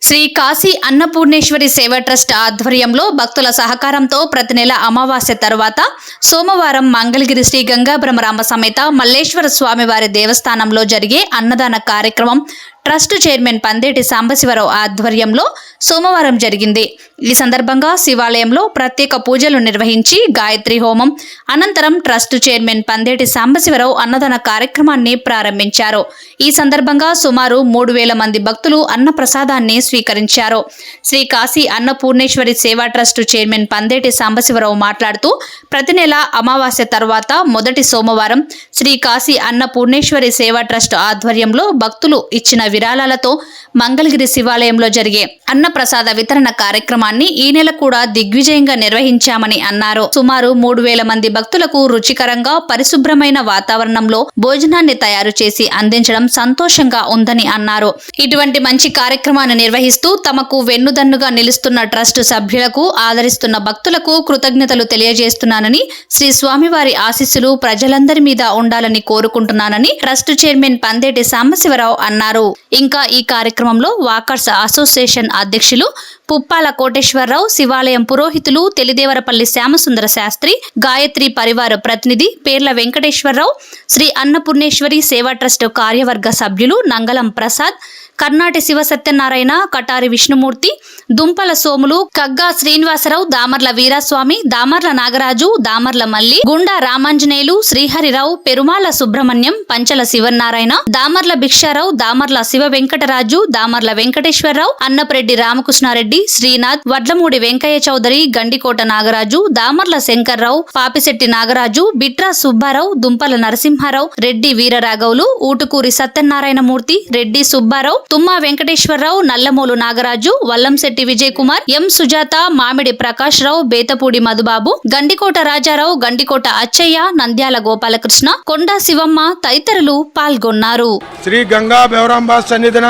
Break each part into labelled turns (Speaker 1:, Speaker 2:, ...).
Speaker 1: శ్రీ కాశీ అన్నపూర్ణేశ్వరి సేవ ట్రస్ట్ ఆధ్వర్యంలో భక్తుల సహకారంతో ప్రతి నెల అమావాస్య తర్వాత సోమవారం మంగళగిరి శ్రీ గంగాభ్రమరామ సమేత మల్లేశ్వర స్వామివారి దేవస్థానంలో జరిగే అన్నదాన కార్యక్రమం ట్రస్ట్ చైర్మన్ పందేటి సాంబశివరావు ఆధ్వర్యంలో సోమవారం జరిగింది. ఈ సందర్భంగా శివాలయంలో ప్రత్యేక పూజలు నిర్వహించి గాయత్రి హోమం అనంతరం ట్రస్ట్ చైర్మన్ పందేటి సాంబశివరావు అన్నదాన కార్యక్రమాన్ని ప్రారంభించారు. ఈ సందర్భంగా సుమారు మూడు వేల మంది భక్తులు అన్న ప్రసాదాన్ని స్వీకరించారు. శ్రీ కాశీ అన్నపూర్ణేశ్వరి సేవా ట్రస్ట్ చైర్మన్ పందేటి సాంబశివరావు మాట్లాడుతూ ప్రతి నెల అమావాస్య తర్వాత మొదటి సోమవారం శ్రీ కాశీ అన్నపూర్ణేశ్వరి సేవా ట్రస్ట్ ఆధ్వర్యంలో భక్తులు ఇచ్చిన విరాళాలతో మంగళగిరి శివాలయంలో జరిగే అన్నప్రసాద వితరణ కార్యక్రమాన్ని ఈ నెల కూడా దిగ్విజయంగా నిర్వహించామని అన్నారు. సుమారు మూడు వేల మంది భక్తులకు రుచికరంగా పరిశుభ్రమైన వాతావరణంలో భోజనాన్ని తయారు చేసి అందించడం సంతోషంగా ఉందని అన్నారు. ఇటువంటి మంచి కార్యక్రమాన్ని నిర్వహిస్తూ తమకు వెన్నుదన్నుగా నిలుస్తున్న ట్రస్ట్ సభ్యులకు ఆదరిస్తున్న భక్తులకు కృతజ్ఞతలు తెలియజేస్తున్నానని శ్రీ స్వామివారి ఆశీస్సులు ప్రజలందరి మీద ఉండాలని కోరుకుంటున్నానని ట్రస్ట్ చైర్మన్ పందేటి సాంబశివరావు అన్నారు. ఇంకా ఈ కార్యక్రమంలో వాకర్స్ అసోసియేషన్ అధ్యక్షులు పుప్పాల కోటేశ్వరరావు శివాలయం పురోహితులు తెలిదేవరపల్లి శ్యామసుందర శాస్త్రి గాయత్రి పరివార ప్రతినిధి పేర్ల వెంకటేశ్వరరావు శ్రీ అన్నపూర్ణేశ్వరి సేవా ట్రస్ట్ కార్యవర్గ సభ్యులు నంగలం ప్రసాద్ కర్ణాటి శివ సత్యనారాయణ కటారి విష్ణుమూర్తి దుంపల సోములు కగ్గా శ్రీనివాసరావు దామర్ల వీరాస్వామి దామర్ల నాగరాజు దామర్ల మల్లి గుండా రామాంజనేయులు శ్రీహరిరావు పెరుమాల సుబ్రహ్మణ్యం పంచల శివనారాయణ దామర్ల భిక్షారావు దామర్ల శివ వెంకటరాజు దామర్ల వెంకటేశ్వరరావు అన్నప్రెడ్డి రామకృష్ణారెడ్డి శ్రీనాథ్ వడ్లమూడి వెంకయ్య చౌదరి గండికోట నాగరాజు దామర్ల శంకర్రావు పాపిశెట్టి నాగరాజు బిట్రా సుబ్బారావు దుంపల నరసింహారావు రెడ్డి వీరరాఘవులు ఊటుకూరి సత్యనారాయణమూర్తి రెడ్డి సుబ్బారావు తుమ్మా వెంకటేశ్వరరావు నల్లమూలు నాగరాజు వల్లంశెట్టి విజయ్ కుమార్ ఎం సుజాత మామిడి ప్రకాష్ రావు బేతపూడి మధుబాబు గండికోట రాజారావు గండికోట అచ్చయ్య నంద్యాల గోపాలకృష్ణ కొండా శివమ్మ తదితరులు పాల్గొన్నారు.
Speaker 2: శ్రీ గంగా బెవరాంబా సన్నిధిన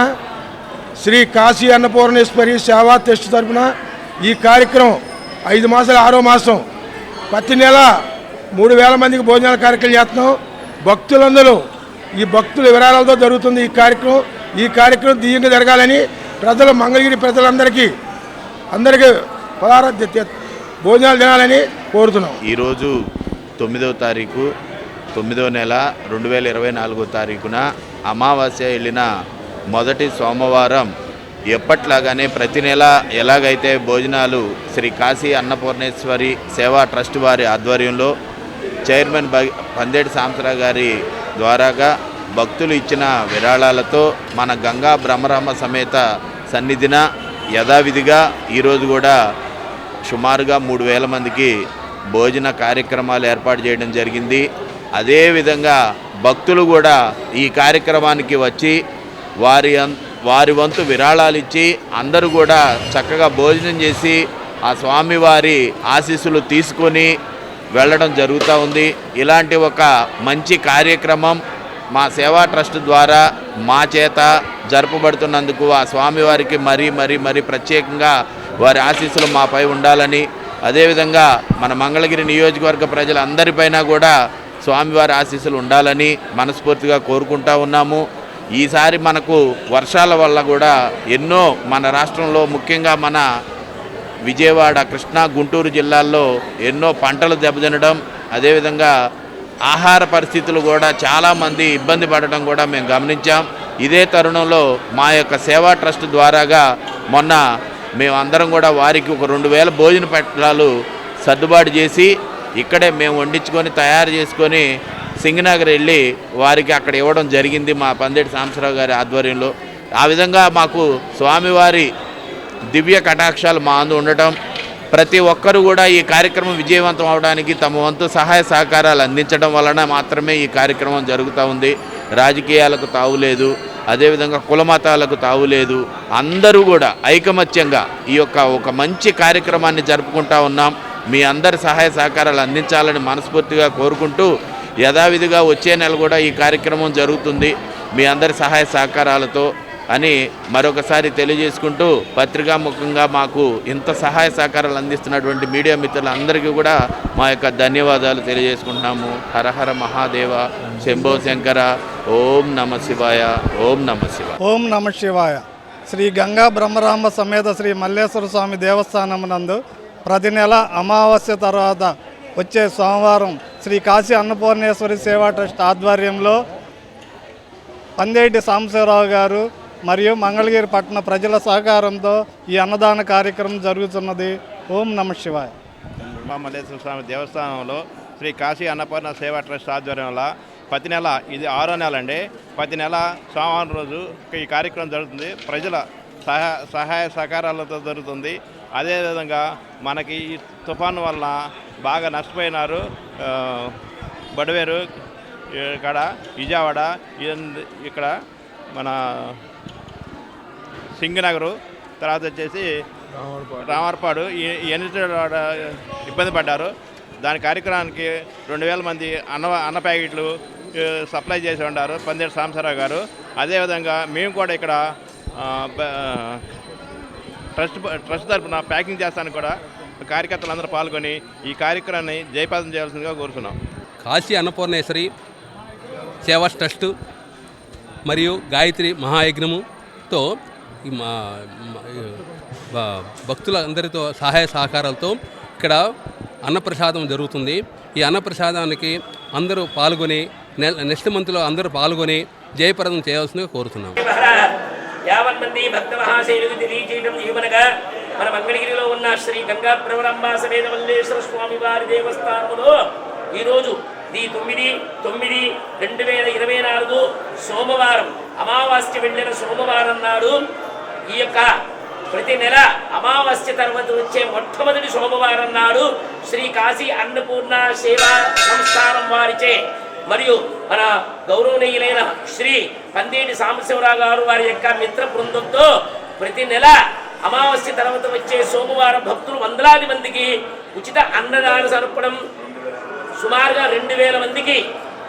Speaker 2: శ్రీ కాశీ అన్నపూర్ణేశ్వరి సేవా ట్రస్ట్ తరఫున ఈ కార్యక్రమం ఐదు మాసాలు ఆరో మాసం. ప్రతి నెల మూడు వేల మందికి భోజనాల కార్యక్రమం చేస్తున్నాం. భక్తులందరూ ఈ భక్తుల వివరాలతో జరుగుతుంది ఈ కార్యక్రమం. ఈ కార్యక్రమం దియ్యంగా జరగాలని ప్రజలు మంగళగిరి ప్రజలందరికీ అందరికీ పదార భోజనాలు తినాలని కోరుతున్నాం.
Speaker 3: ఈరోజు తొమ్మిదవ తారీఖు తొమ్మిదవ నెల రెండు వేల ఇరవై నాలుగో తారీఖున అమావాస్య వెళ్ళిన మొదటి సోమవారం ఎప్పట్లాగానే ప్రతి నెల ఎలాగైతే భోజనాలు శ్రీ కాశీ అన్నపూర్ణేశ్వరి సేవా ట్రస్ట్ వారి ఆధ్వర్యంలో చైర్మన్ బ పందేటి సాంసరావు గారి ద్వారాగా భక్తులు ఇచ్చిన విరాళాలతో మన గంగా బ్రహ్మరామ సమేత సన్నిధిన యథావిధిగా ఈరోజు కూడా సుమారుగా మూడు వేల మందికి భోజన కార్యక్రమాలు ఏర్పాటు చేయడం జరిగింది. అదేవిధంగా భక్తులు కూడా ఈ కార్యక్రమానికి వచ్చి వారి వారి వంతు విరాళాలు ఇచ్చి అందరూ కూడా చక్కగా భోజనం చేసి ఆ స్వామివారి ఆశీస్సులు తీసుకొని వెళ్ళడం జరుగుతూ ఉంది. ఇలాంటి ఒక మంచి కార్యక్రమం మా సేవా ట్రస్ట్ ద్వారా మా చేత జరపబడుతున్నందుకు ఆ స్వామివారికి మరీ మరీ మరీ ప్రత్యేకంగా వారి ఆశీస్సులు మాపై ఉండాలని అదేవిధంగా మన మంగళగిరి నియోజకవర్గ ప్రజలందరిపైన కూడా స్వామివారి ఆశీస్సులు ఉండాలని మనస్ఫూర్తిగా కోరుకుంటా ఉన్నాము. ఈసారి మనకు వర్షాల వల్ల కూడా ఎన్నో మన రాష్ట్రంలో ముఖ్యంగా మన విజయవాడ కృష్ణా గుంటూరు జిల్లాల్లో ఎన్నో పంటలు దెబ్బతినడం అదేవిధంగా ఆహార పరిస్థితులు కూడా చాలామంది ఇబ్బంది పడడం కూడా మేము గమనించాం. ఇదే తరుణంలో మా యొక్క సేవా ట్రస్ట్ ద్వారాగా మొన్న మేమందరం కూడా వారికి ఒక రెండు వేల భోజన పట్టాలు సర్దుబాటు చేసి ఇక్కడే మేము వండించుకొని తయారు చేసుకొని సింగనగర్ వెళ్ళి వారికి అక్కడ ఇవ్వడం జరిగింది మా పందేటి సాంబశ్రావు గారి ఆధ్వర్యంలో. ఆ విధంగా మాకు స్వామివారి దివ్య కటాక్షాలు మా అందు ఉండటం ప్రతి ఒక్కరూ కూడా ఈ కార్యక్రమం విజయవంతం అవడానికి తమ వంతు సహాయ సహకారాలు అందించడం వలన మాత్రమే ఈ కార్యక్రమం జరుగుతూ ఉంది. రాజకీయాలకు తావులేదు అదేవిధంగా కులమతాలకు తావులేదు అందరూ కూడా ఐకమత్యంగా ఈ యొక్క ఒక మంచి కార్యక్రమాన్ని జరుపుకుంటా ఉన్నాం. మీ అందరి సహాయ సహకారాలు అందించాలని మనస్ఫూర్తిగా కోరుకుంటూ యథావిధిగా వచ్చే నెల కూడా ఈ కార్యక్రమం జరుగుతుంది. మీ అందరి సహాయ సహకారాలతో అని మరొకసారి తెలియజేసుకుంటూ పత్రికాముఖంగా మాకు ఇంత సహాయ సహకారాలు అందిస్తున్నటువంటి మీడియా మిత్రులందరికీ కూడా మా యొక్క ధన్యవాదాలు తెలియజేసుకుంటున్నాము. హరహర మహాదేవ శంభో శంకర ఓం నమ శివాయ ఓం నమ శివ
Speaker 4: ఓం నమ శివాయ. శ్రీ గంగా బ్రహ్మరాంబ సమేత శ్రీ మల్లేశ్వర స్వామి దేవస్థానం నందు ప్రతి నెల అమావాస్య తర్వాత వచ్చే సోమవారం శ్రీ కాశీ అన్నపూర్ణేశ్వరి సేవా ట్రస్ట్ ఆధ్వర్యంలో పందేటి సాంబశివరావు గారు మరియు మంగళగిరి పట్టణ ప్రజల సహకారంతో ఈ అన్నదాన కార్యక్రమం జరుగుతున్నది. ఓం నమ శివాయ.
Speaker 5: మల్లేశ్వర స్వామి దేవస్థానంలో శ్రీ కాశీ అన్నపూర్ణ సేవా ట్రస్ట్ ఆధ్వర్యంలో ప్రతి నెల ఇది ఆరో నెల అండి ప్రతి నెల సోమవారం రోజు ఈ కార్యక్రమం జరుగుతుంది. ప్రజల సహాయ సహాయ సహకారాలతో జరుగుతుంది. అదేవిధంగా మనకి ఈ తుఫాను వల్ల బాగా నష్టపోయినారు. బడివేరు ఇక్కడ విజయవాడ ఇక్కడ మన సింగనగరు తర్వాత వచ్చేసి రామర్పాడు. చోట్ల ఇబ్బంది పడ్డారు. దాని కార్యక్రమానికి రెండు వేల మంది అన్న అన్న ప్యాకెట్లు సప్లై చేసి ఉన్నారు పందేటి సాంబశివరావు గారు. అదేవిధంగా మేము కూడా ఇక్కడ ట్రస్ట్ ట్రస్ట్ తరఫున ప్యాకింగ్ చేస్తానికి కూడా కార్యకర్తలందరూ పాల్గొని ఈ కార్యక్రమాన్ని జయపాదం చేయాల్సిందిగా కోరుతున్నాం.
Speaker 6: కాశీ అన్నపూర్ణేశ్వరి సేవా ట్రస్ట్ మరియు గాయత్రి మహాయజ్ఞముతో ఈ మా భక్తులందరితో సహాయ సహకారాలతో ఇక్కడ అన్నప్రసాదం జరుగుతుంది. ఈ అన్నప్రసాదానికి అందరూ పాల్గొని నె- నెక్స్ట్ మంత్లో అందరూ పాల్గొని జయప్రదం చేయాల్సిందిగా కోరుతున్నాం.
Speaker 7: యావన్ మంది భక్త మహాశైలుకు తెలియజేయడం ఏమనగా మన మంగళగిరిలో ఉన్న శ్రీ గంగా ప్రవరంబ సమేత మల్లేశ్వర స్వామి వారి దేవస్థానంలో ఈరోజు ఈ తొమ్మిది తొమ్మిది రెండు వేల ఇరవై నాలుగు సోమవారం అమావాస్య వెళ్ళిన సోమవారం నాడు ఈ యొక్క ప్రతి నెల అమావాస్య తర్వాత వచ్చే మొట్టమొదటి సోమవారం నాడు శ్రీ కాశీ అన్నపూర్ణ సేవా సంస్థానం వారిచే మరియు మన గౌరవనీయులైన శ్రీ పందేటి సాంబశివరావు గారు వారి యొక్క మిత్ర బృందంతో ప్రతి నెల అమావాస్య తర్వాత వచ్చే సోమవారం భక్తులు వందలాది మందికి ఉచిత అన్నదాన సరపడం సుమారుగా రెండు వేల మందికి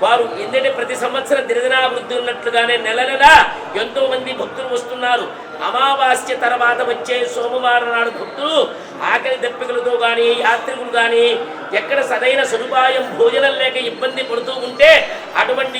Speaker 7: వారు ఎందుకంటే ప్రతి సంవత్సరం దినదినాభివృద్ధి ఉన్నట్లుగానే నెల నెల ఎంతో మంది భక్తులు వస్తున్నారు. అమావాస్య తర్వాత వచ్చే సోమవారం నాడు భక్తులు ఆకలి దెప్పికలతో కానీ యాత్రికులు కానీ ఎక్కడ సరైన సదుపాయం భోజనం లేక ఇబ్బంది పడుతూ ఉంటే అటువంటి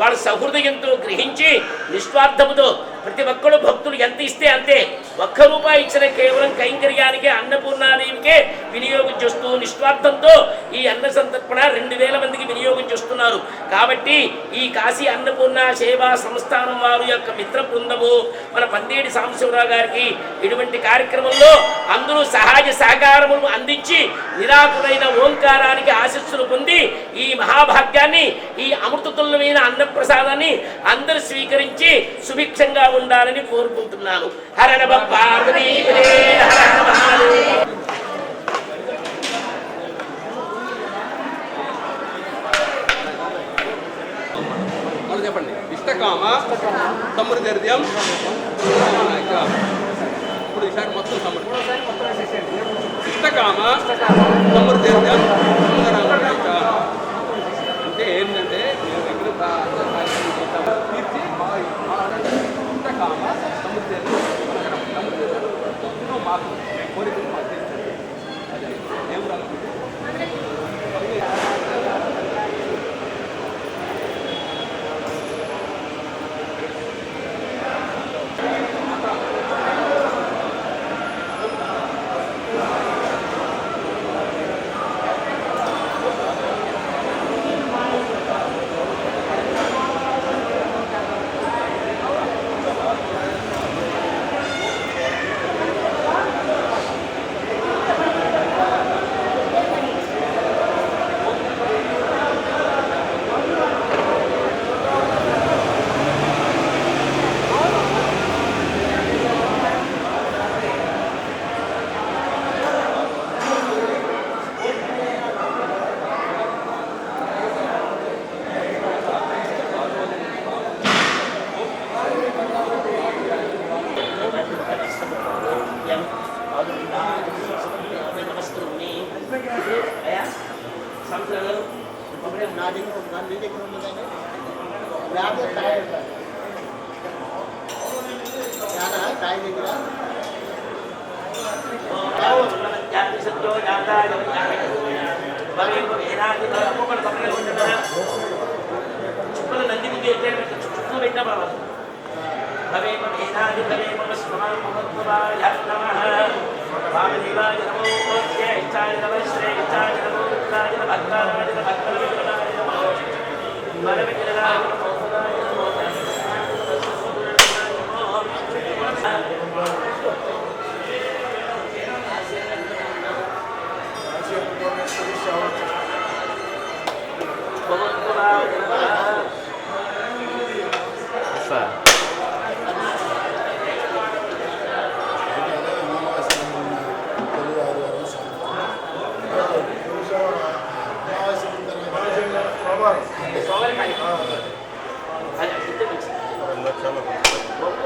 Speaker 7: వాళ్ళ సహృదయంతో గ్రహించి నిస్వార్థముతో ప్రతి ఒక్కరు భక్తులు ఎంత ఇస్తే అంతే. ఒక్క రూపాయి ఇచ్చిన కేవలం కైంకర్యానికి అన్నపూర్ణాదేవికే వినియోగం చేస్తూ నిస్వార్థంతో ఈ అన్న సంతర్పణ రెండు వేల మందికి వినియోగం చేస్తున్నారు. కాబట్టి ఈ కాశీ అన్నపూర్ణ సేవా సంస్థానం వారు యొక్క మిత్ర బృందము మన పందేటి సాంబశివరావు గారికి ఇటువంటి కార్యక్రమంలో అందరూ సహాయ సహకారములు అందించి నిరాకులైన ఓంకారానికి ఆశస్సులు పొంది ఈ మహాభాగ్యాన్ని ఈ అమృతతుల్యమైన అన్నప్రసాదాన్ని అందరూ స్వీకరించి సుభిక్షంగా ఉండాలని కోరుకుంటున్నాను. హర పార్వతీ
Speaker 6: చెప్పండి. ఇష్టకామ సమృద్ధిర్ద్యం ఇప్పుడు ఈసారి మొత్తం సమృద్ధి ఇష్టకామ సమృద్ధిర్ద్యం అంటే ఏంటంటే నేను దగ్గర బా- కార్యక్రమం చేశాను. తీర్చి ఇష్టకామ? మాకు
Speaker 7: కోరిక వామదేవాయ నమో జ్యేష్ఠాయ నమః శ్రేష్ఠాయ నమో రుద్రాయ నమః భద్రాయ నమః భద్రవిక్రమాయ నమః వరవిక్రమాయ నమో సదాయ నమో స్వామోద్భవాయ నమః
Speaker 3: సార్
Speaker 7: సోమవారం అది అర్థం వచ్చింది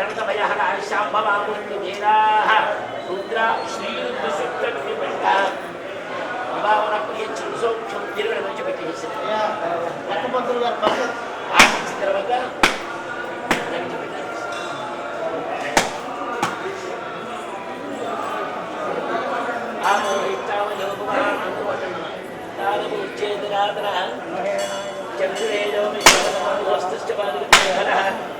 Speaker 7: ఆ పాఠాన నమస్కారం ముఖం పడతాం విష్ణురాజ్యం పుష్పాన్ని నేను పురాణాలు అస్తోగా పురోగమించం చక్రనామ సాధ్యమం జానే దిత్య సిద్ధయే గురుపదం విశ్వాంజం జయచివం తననం విశ్రమం బ్రహ్మాండం వ్యాప్తి నమతి ఆభాసమానామూర్తి తర్వాత నంది పాదాల దగ్గర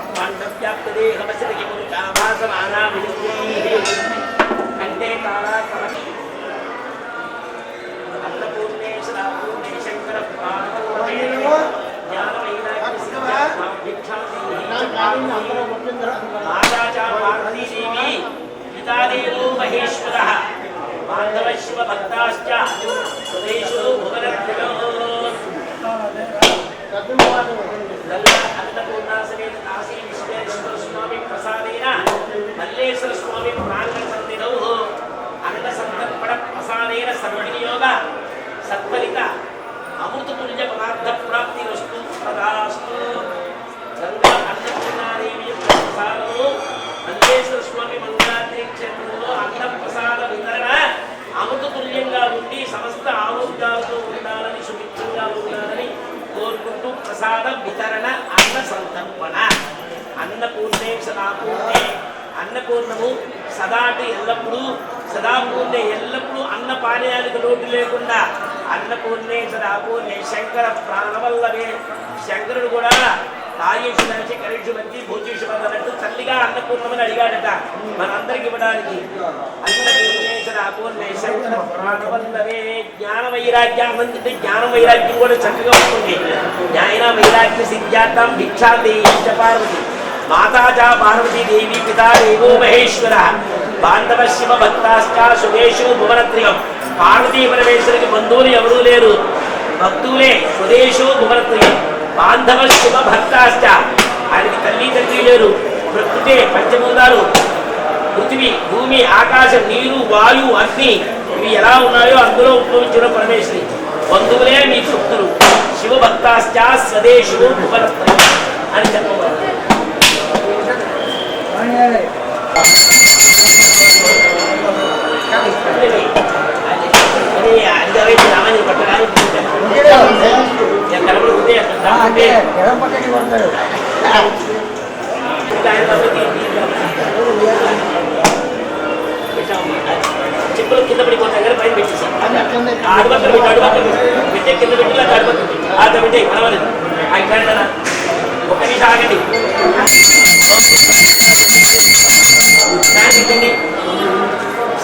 Speaker 7: ఇంద్యాపరాక్షిత ఓం నమ శివాయ అంటున్నారు వ్యాపలని ఇంద్యాపరాక్షితాయ అష్ట పుష్పే రెండో కలిసారి అండి అండి అంటే తారా అన్నపూర్ణేశ్వరాపూర్ణే శంకర పితాదేవో మహేశ్వర బాంధవ శివ భక్తాశ్చ స్వదేశో భువనత్రిలో అన్నపూర్ణ సమేత కాశీ విశ్వేశ్వర స్వామి ప్రసాదేన మల్లేశ్వర స్వామి ప్రాంగణ సంధిలో అన్న సంతర్పణ ప్రసాదేన సద్వినియోగ సత్ఫలిత అమృతతుల్య పదార్థ ప్రాప్తి వస్తు తదాస్తు గంగా అన్నపూర్ణాదేవి యొక్క ప్రసాదము మల్లేశ్వర స్వామి మంగళాద్రి క్షేత్రంలో అన్న ప్రసాద వితరణ అమృతతుల్యంగా ఉండి సమస్త ఆరోగ్యాలతో ఉండాలని సుభిక్షంగా ఉండాలని కోరుకుంటూ ప్రసాద వితరణ అన్న కాకుండా అన్నపూర్ణము సదాటి ఎల్లప్పుడూ సదాపూర్ణే ఎల్లప్పుడూ అన్న పానీయాలకు లోటు లేకుండా అన్నపూర్ణే సదాపూర్ణే శంకర ప్రాణవల్లవే శంకరుడు కూడా రాజేషు నడిచి కరీషు మంచి భూజేషు అన్నట్టు తల్లిగా అన్నపూర్ణమని అడిగాడట. మనందరికి ఇవ్వడానికి. అన్నపూర్ణే సదాపూర్ణే శంకర ప్రాణవల్లవే జ్ఞాన వైరాగ్యం అంటే జ్ఞాన వైరాగ్యం కూడా చక్కగా ఉంటుంది. జ్ఞాన వైరాగ్య సిద్ధార్థం భిక్షాంతి చ పార్వతి. మాతాజా పార్వతీదేవి పార్వతీ పితా దేవో మహేశ్వర. బాంధవ శివ భక్తాశ్చ సుదేశు భువనత్రియం పార్వతీ పరమేశ్వరికి బంధువులు ఎవరూ లేరు. భక్తులే సుదేశు భువనత్రియం బాంధవ శివ భక్తాశ్చ. ఆయనకి తల్లి తండ్రి లేరు. ప్రకృతే పంచభూతాలు. పృథివీ భూమి ఆకాశం నీరు వాయు అగ్ని ఇవి ఎలా ఉన్నాయో అందులో ఉద్భవించిన పరమేశ్వరి. బంధువులే మీ భక్తులు శివభక్తాశ్చ స్వదేశు అని చెప్పబడింది చెప్పులు కింద పడిపోతాయి కానీ పైన పెట్టేసాం అడుపక్కన పెట్టి అడుపక్కన పెట్టే కింద పెట్టి అట్లా పెట్టే పర్వాలేదు ఒక నిమిషం ఆగండి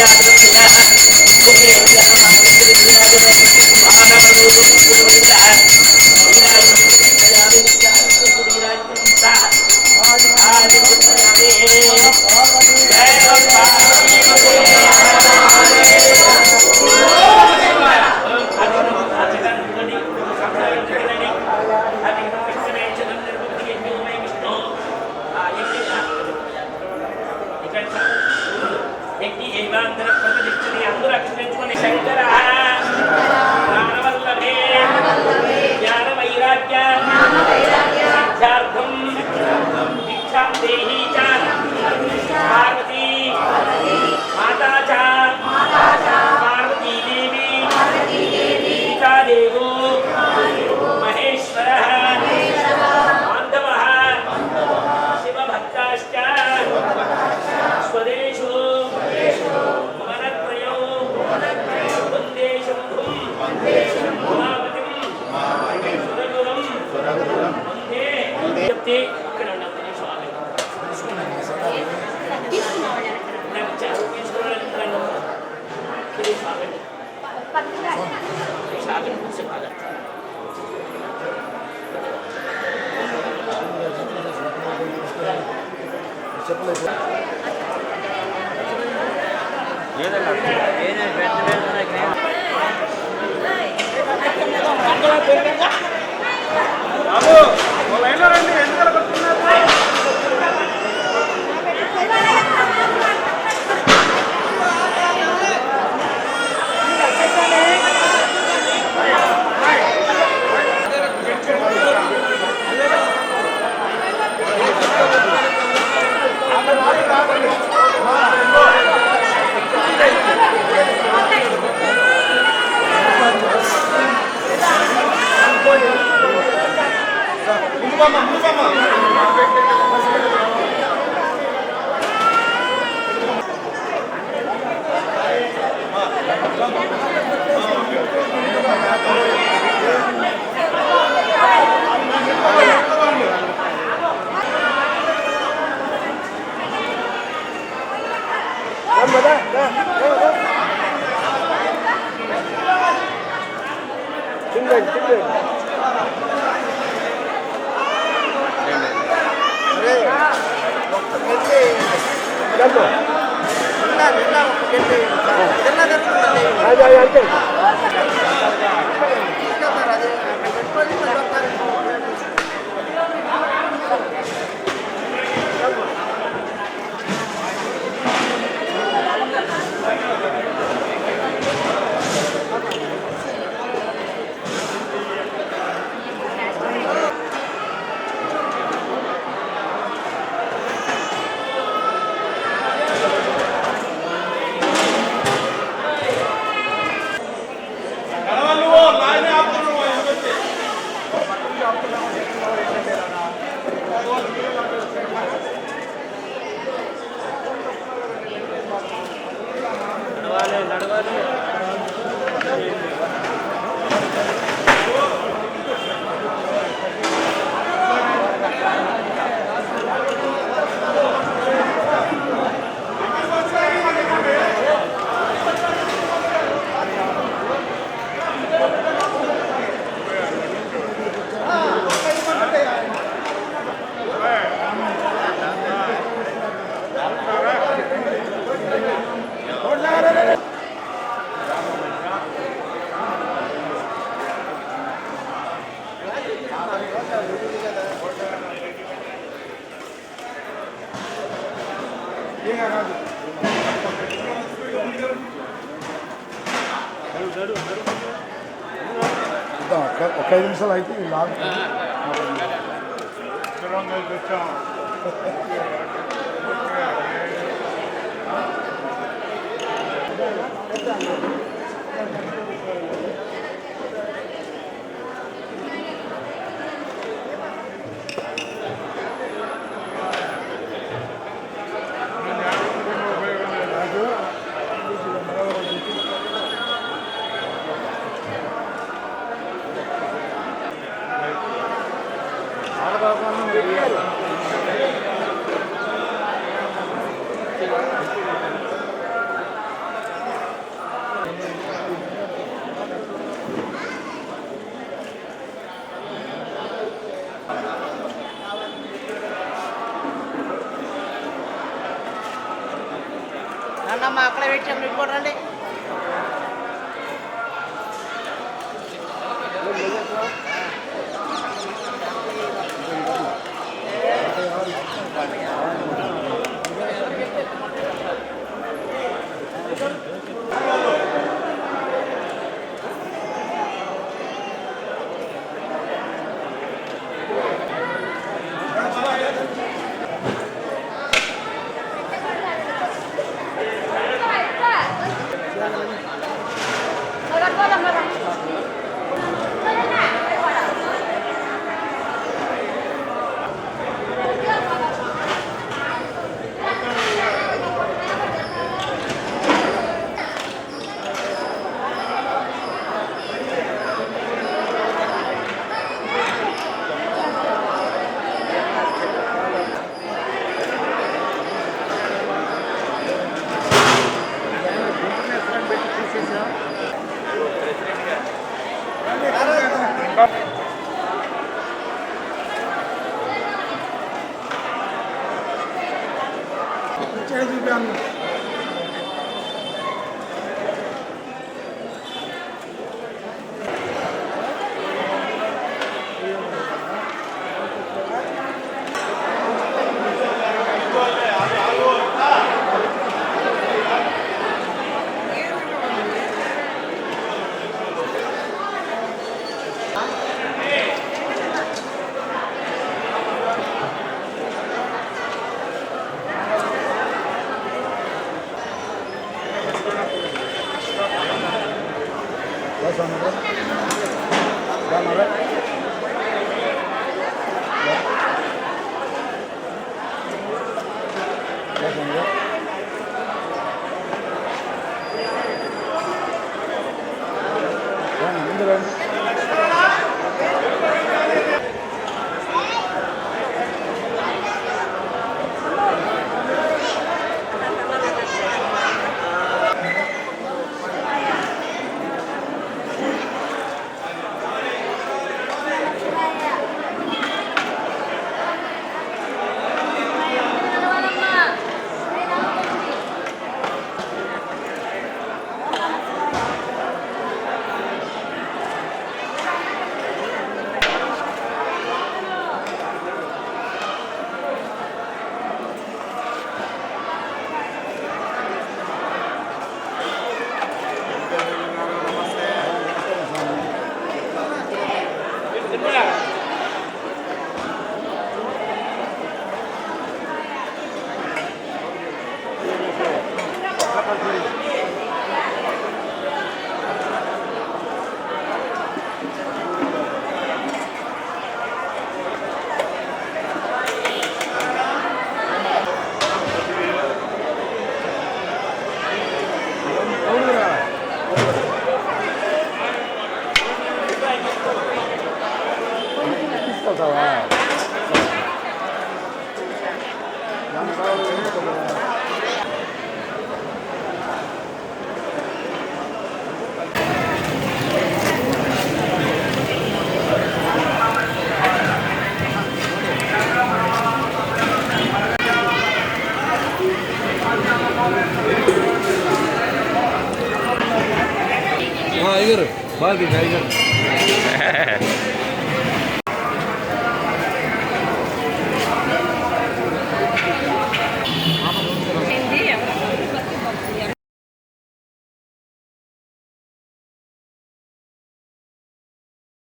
Speaker 7: जागरूक होता है
Speaker 8: ఒక ఐదు నిమిషాలు అయితే ఈ
Speaker 9: kazandı. Bana
Speaker 8: சொல்கிறவா
Speaker 10: Tiger, Bali Tiger.